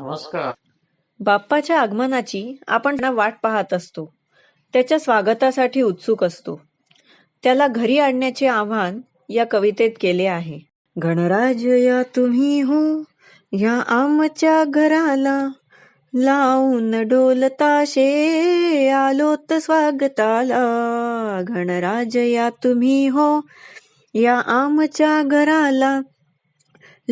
नमस्कार. बाप्पाच्या आगमनाची आपण ना वाट पाहत असतो. त्याच्या स्वागतासाठी उत्सुक असतो. त्याला घरी आणण्याचे आव्हान या कवितेत केले आहे. गणराज या तुम्ही हो या आमच्या घराला लावून ढोल ताशे आलोत स्वागताला. गणराज या तुम्ही हो या आमच्या घराला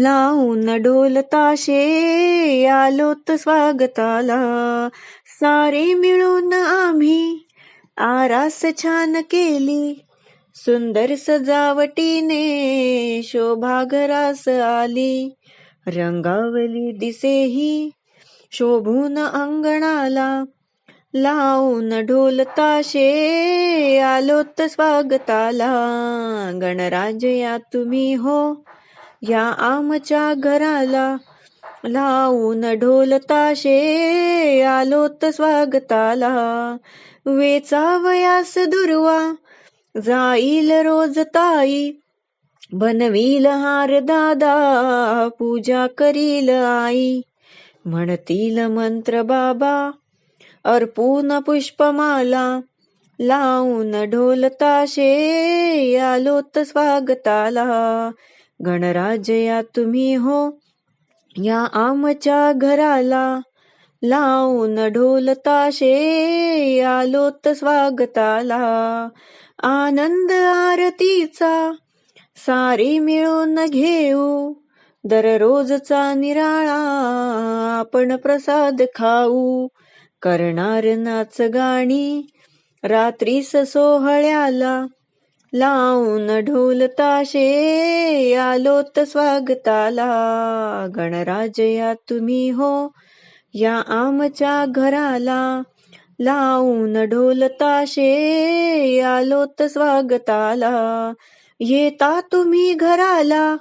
लावून ढोल ताशे आलोत स्वागताला. सारे मिळून आम्ही आरास छान केली. सुंदर सजावटीने शोभा घरास आली. रंगावली दिसेही शोभून अंगणाला. लावून ढोल ताशे आलोत स्वागताला. गणराज या तुम्ही हो या आमच्या घराला लावून ढोल ताशे आलोत स्वागताला. वेचावयास दुर्वा जाईल रोज ताई. बनवील हार दादा पूजा करील आई. म्हणतील मंत्र बाबा अर्पून पुष्पमाला. लावून ढोल ताशे आलोत स्वागताला. गणराजया तुम्ही हो. या आमच्या घराला लावून ढोल ताशे आलोत स्वागताला. आनंद आरतीचा सारे मिळून घेऊ. दररोजचा निराळा आपण प्रसाद खाऊ. करणार नाच गाणी रात्री सोहळ्याला लावून ढोल ताशे आलोत स्वागताला. गणराज या तुम्ही हो या आमच्या घराला. लावून ढोल ताशे आलोत स्वागताला. येता तुम्ही घराला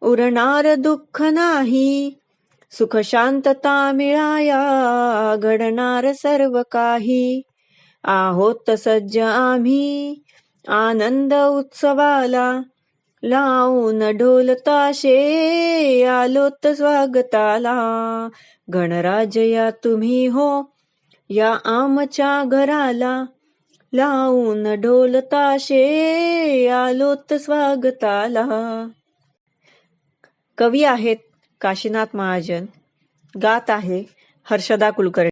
उरणार दुःख नाही. सुख शांतता मिळाया घडणार सर्व काही. आहोत सज्ज आम्ही आनंद उत्सवाला लावून ढोल ताशे आलोत स्वागताला. गणराज या तुम्ही हो या आमच्या घराला. लावून ढोल ताशे आलोत स्वागताला. कवी आहेत काशीनाथ महाजन. गात आहे हर्षदा कुलकर्णी.